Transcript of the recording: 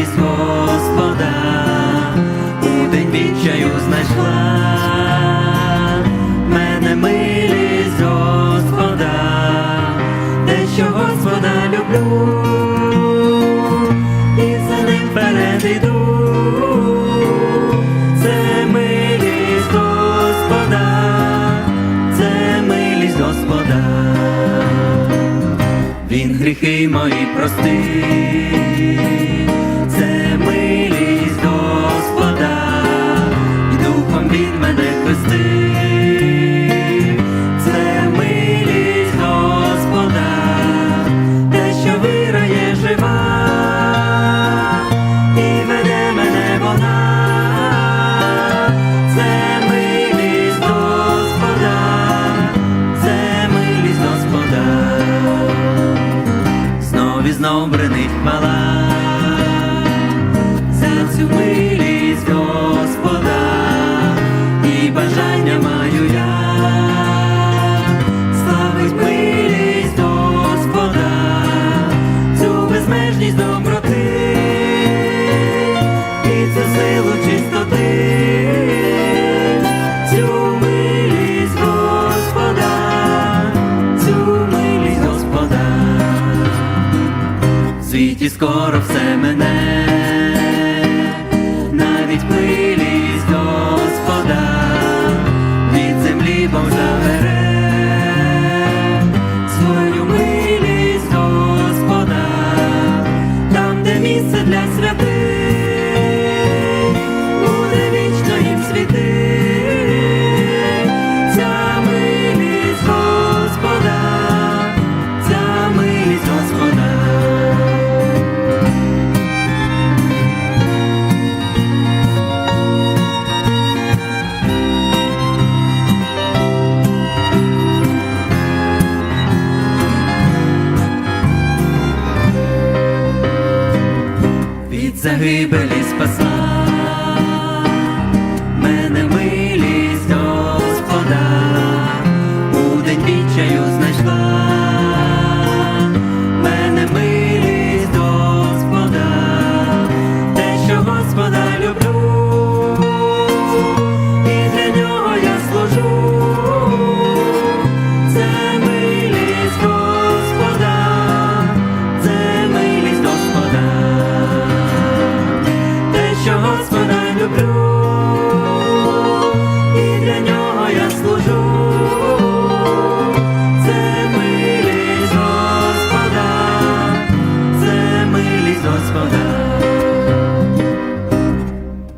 милість Господа, у день відчаю знайшла. Мене милість Господа, те, що Господа люблю, і за ним вперед це милість Господа, це милість Господа, він гріхи мої простив. Це милість Господа, духом він мене хрестив. Це милість Господа, те, що віра є жива, і мене вона. Це милість Господа, це милість Господа, знов і знов бренить мала, за милість Господа, і бажання маю я, славить милість Господа, цю безмежність доброти, і цю силу чистоти, цю милість Господа, цю милість Господа. Світі скоро все мене, загибелі спасла, мене милість Господа, у день відчаю знайшла.